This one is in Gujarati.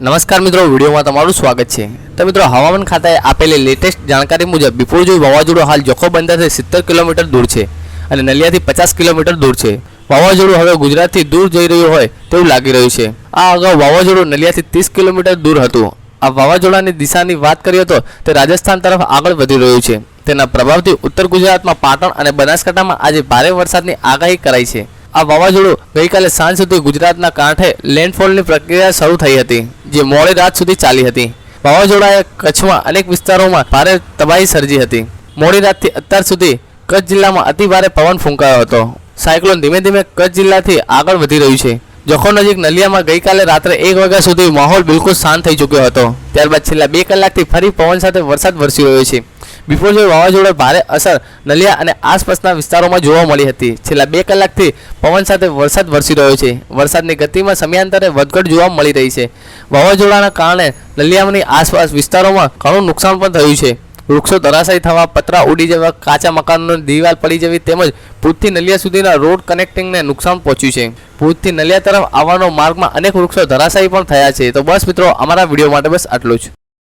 નમસ્કાર મિત્રો, વિડીયોમાં તમારું સ્વાગત છે. તો મિત્રો, હવામાન ખાતાએ આપેલી લેટેસ્ટ જાણકારી મુજબ બિપોરજોઈ વાવાઝોડું હાલ જોખો બંદરથી સિત્તેર કિલોમીટર દૂર છે અને નલિયાથી પચાસ કિલોમીટર દૂર છે. વાવાઝોડું હવે ગુજરાતથી દૂર જઈ રહ્યું હોય તેવું લાગી રહ્યું છે. આ અગાઉ વાવાઝોડું નલિયાથી ત્રીસ કિલોમીટર દૂર હતું. આ વાવાઝોડાની દિશાની વાત કરીએ તો તે રાજસ્થાન તરફ આગળ વધી રહ્યું છે. તેના પ્રભાવથી ઉત્તર ગુજરાતમાં પાટણ અને બનાસકાંઠામાં આજે ભારે વરસાદની આગાહી કરાઈ છે. આ વાવાઝોડું ગઈકાલે સાંજ સુધી ગુજરાતના કાંઠે લેન્ડફોલની પ્રક્રિયા શરૂ થઈ હતી, જે મોડી રાત સુધી ચાલી હતી. વાવાઝોડાએ કચ્છમાં અનેક વિસ્તારોમાં ભારે તબાહી સર્જી હતી. મોડી રાતથી અત્યાર સુધી કચ્છ જિલ્લામાં અતિ ભારે પવન ફૂંકાયો હતો. સાયક્લોન ધીમે ધીમે કચ્છ જિલ્લાથી આગળ વધી રહ્યું છે. જખો નજીક નલિયામાં ગઈકાલે રાત્રે એક વાગ્યા સુધી માહોલ બિલકુલ શાંત થઈ ચૂક્યો હતો. ત્યારબાદ છેલ્લા બે કલાકથી ફરી પવન સાથે વરસાદ વરસી રહ્યો છે. બિપોરજોઈ વાવાઝોડા ભારે અસર નલિયા અને આસપાસના વિસ્તારોમાં જોવા મળી હતી. છેલ્લા બે કલાકથી પવન સાથે વરસાદ વરસી રહ્યો છે. વરસાદની ગતિમાં સમયાંતરે વધઘટ જોવા મળી રહી છે. વાવાઝોડાના કારણે નલિયાની આસપાસ વિસ્તારોમાં ઘણું નુકસાન પણ થયું છે. વૃક્ષો ધરાશાયી થવા, પતરા ઉડી જવા, કાચા મકાનોની દિવાલ પડી જવી તેમજ ભૂજથી નલિયા સુધીના રોડ કનેક્ટિંગને નુકસાન પહોંચ્યું છે. ભૂજથી નલિયા તરફ આવવાનો માર્ગમાં અનેક વૃક્ષો ધરાશાયી પણ થયા છે. તો બસ મિત્રો, અમારા વીડિયો માટે બસ આટલું જ.